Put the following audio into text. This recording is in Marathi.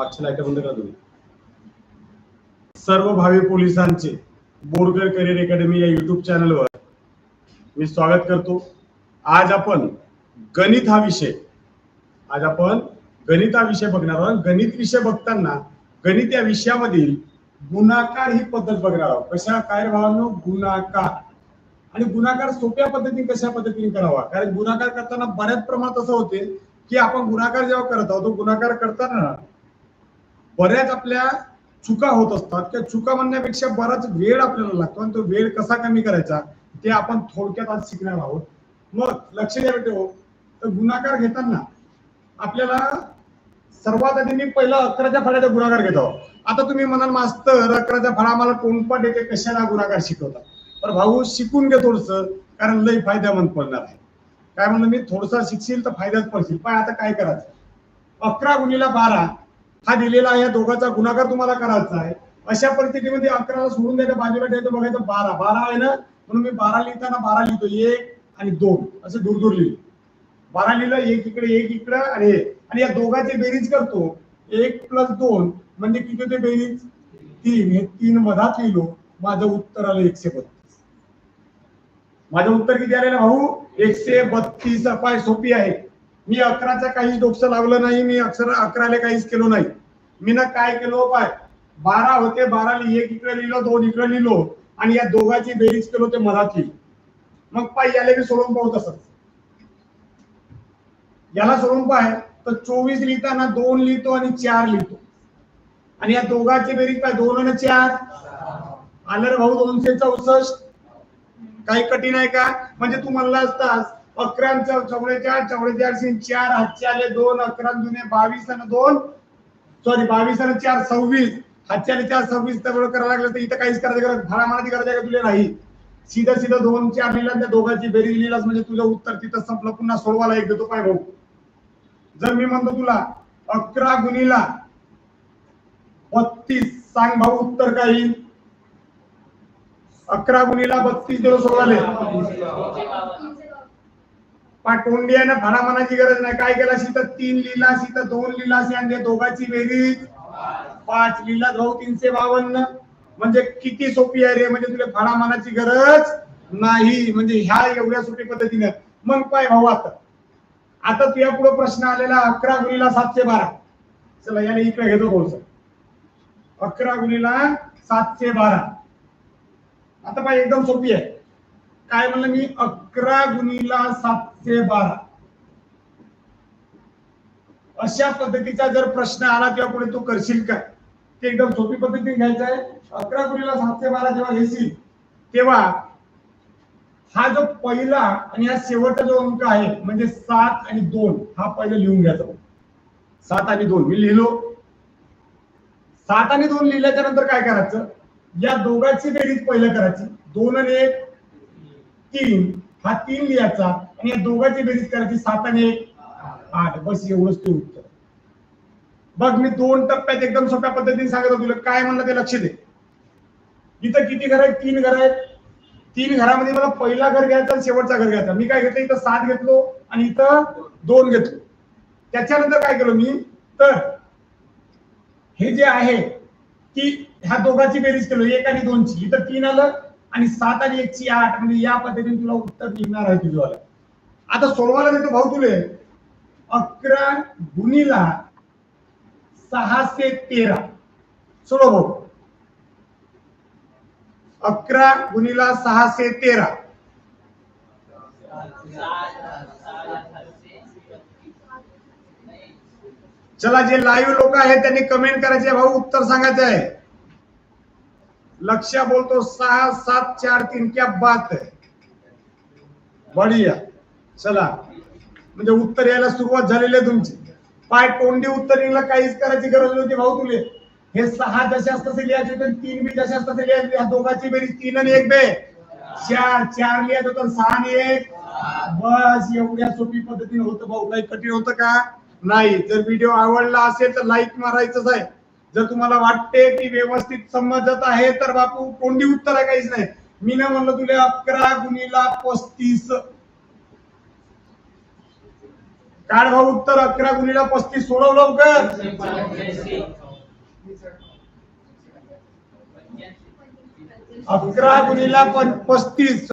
मागच्या लाइट बंद तुम्ही. सर्व भावी पोलिसांचे बोरकर करिअर अकॅडमी या युट्यूब चॅनलवर मी स्वागत करतो. आज आपण गणित हा विषय आज आपण गणित हा विषय बघणार आहोत. गणित विषय बघताना गणित या विषयामधील गुणाकार ही पद्धत बघणार आहोत. कशा? काय रे गुणाकार. आणि गुणाकार सोप्या पद्धतीने कशा पद्धतीने करावा? कारण गुणाकार करताना बऱ्याच प्रमाणात असं होते की आपण गुणाकार जेव्हा करत आहोत तो गुणाकार करताना बऱ्याच आपल्या चुका होत असतात. त्या चुका म्हणण्यापेक्षा बराच वेळ आपल्याला लागतो आणि तो वेळ कसा कमी करायचा ते आपण थोडक्यात आज शिकणार आहोत. मग लक्ष द्या बेटे हो. तर गुणाकार घेताना आपल्याला सर्वात आधी मी पहिला अकराच्या फळाचा गुणाकार घेतो. आता तुम्ही म्हणाल मास्तर अकराच्या फळा मला तोंडपाठ येते कशाला गुणाकार शिकवता तर भाऊ शिकून घे थोडस कारण लई फायद्यामंद पडणार आहे. काय म्हणलं मी? थोडसा शिकशील तर फायद्यात पडशील. पण आता काय करायचं? अकरा गुणीला बारा हा दिलेला आहे या दोघांचा गुणाकार तुम्हाला करायचा आहे. अशा परिस्थितीमध्ये अकराला सोडून द्यायचं बाजूला ठेवायचं बघायचं बारा. बारा आहे ना? म्हणून मी बारा लिहिताना बारा लिहितो एक आणि दोन. असं दूर दूर लिहिलं. बारा लिहिलं एक इकडे एक इकडे आणि एक. आणि या दोघांची बेरीज करतो. एक प्लस दोन म्हणजे किती होते बेरीज? तीन. हे तीन मधात लिहिलो. माझं उत्तर आलं एकशे बत्तीस. माझं उत्तर किती आलेलं भाऊ? एकशे बत्तीस. पाय सोपी आहे. मी अकराचा काहीच डोकसं लावलं नाही मी अक्षर अकराला काहीच केलो नाही. मी ना काय केलो? पाय. बारा होते बारा एक इकडे लिहिलो दोन इकडे लिहिलो आणि या दोघांची बेरीज केलो ते मधात मग पाय याला मी सोडून पाहू तसंच. याला सोडून पाय. तर चोवीस लिहिताना दोन लिहितो आणि चार लिहितो. आणि या दोघांची बेरीज पाय दोन आणि चार. आलं रे भाऊ दोनशे चौसष्ट. काही कठीण आहे का? म्हणजे तू म्हणला असतास अकरा चौवेचाळ चौवेचाळीस चार हातचे आले दोन अकरा जुने बावीस आणि दोन. सॉरी बावीस आणि चार सव्वीस. हातचे आले चार सव्वीस तर करायला लागलं तर इथं काहीच करायचं गरज भाडामानाची गरज आहे का तुला? नाही. सीधा सीधा दोन चार लिहिला त्या दोघांची बेरीज लिहिलास म्हणजे तुझं उत्तर तिथं संपलं. पुन्हा सोडवायला एक देतो पाय भाऊ. जर मी म्हणतो तुला अकरा गुणीला बत्तीस सांग भाऊ उत्तर काय येईल? अकरा गुणीला बत्तीस दिवस सोडवाले पण तोंडी आहे ना गरज नाही. काय केला? तर तीन लिहिला तर दोन लिहिला आणि दोघांची बेरीज पाच लिला भाऊ तीनशे बावन्न. म्हणजे किती सोपी आहे रे? म्हणजे तुला भाडामानाची गरज नाही. म्हणजे ह्या एवढ्या सोपी पद्धतीने. मग पाय भाऊ आता. आता तुझ्या पुढे प्रश्न आलेला अकरा गुणीला सातशे बारा. चला याने इकडे घेतो थोडस अकरा गुणीला सातशे बारा. आता पाय एकदम सोपी आहे. काय म्हणलं मी? अकरा गुणीला सातशे बारा. अशा पद्धतीचा जर प्रश्न आला तेव्हा पुढे तू करशील का ते एकदम सोपी पद्धतीने घ्यायचं आहे. अकरा गुणीला सातशे बारा जेव्हा घेशील तेव्हा हा जो पहिला आणि हा शेवटचा जो अंक आहे म्हणजे सात आणि दोन हा पहिला लिहून घ्यायचा. सात आणि दोन मी लिहिलो. सात आणि दोन लिहिल्याच्या नंतर काय करायचं? या दोघांची बेरीज पहिलं करायची. दोन आणि एक तीन. हा तीन लिहायचा आणि या दोघांची बेरीज करायची सात आणि एक. आठ. बस एवढंच ते उत्तर. बघ मी दोन टप्प्यात एकदम सोप्या पद्धतीने सांगत होतो तुला. काय म्हणलं ते लक्ष दे. इथं किती घर आहेत? तीन घर आहेत. तीन घरामध्ये मला पहिला घर घ्यायचा आणि शेवटचा घर घ्यायचा. मी काय घेतलं? इथं सात घेतलो आणि इथं दोन घेतलो. त्याच्यानंतर काय केलं मी? तर हे जे आहे की ह्या दोघांची बेरीज केलो. एक आणि दोनची. इथं तीन आलं आणि सात आणि एकची आठ म्हणजे या पद्धतीने तुला उत्तर निघणार आहे तुझ्यावाला आता सोडवायला देतो भाऊ तुले. अकरा गुणीला सहाशे तेरा. सोडव भाऊ. अकरा गुणीला सहाशे तेरा. चला जे लाईव्ह लोक आहेत त्यांनी कमेंट करायचे भाऊ उत्तर सांगायचं आहे. लक्ष बोलतो सहा सात चार तीन क्या बात आहे बढिया. चला. म्हणजे उत्तर यायला सुरुवात झालेली आहे तुमची. पाय तोंडी उत्तरीला काहीच करायची गरज नव्हती भाऊ तुले. हे सहा दशास्त लिहायचे होते तीन बी दशास्त लिहायचे या दोघांची बेरीज तीन आणि एक बे. चार चार लिहायचं होतं सहा आणि एक. बस एवढ्या सोपी पद्धतीने होतं भाऊ. काही कठीण होतं का? नाही. जर व्हिडिओ आवडला असेल तर लाईक मारायचंच आहे. जर तुम्हाला वाटते की व्यवस्थित समजत आहे तर बापू तोंडी उत्तर आहे काहीच नाही. मी ना म्हणलं तुला अकरा गुणीला पस्तीस. काढ भाऊ उत्तर अकरा गुणिला पस्तीस. सोडव लवकर. अकरा गुणिला पस्तीस.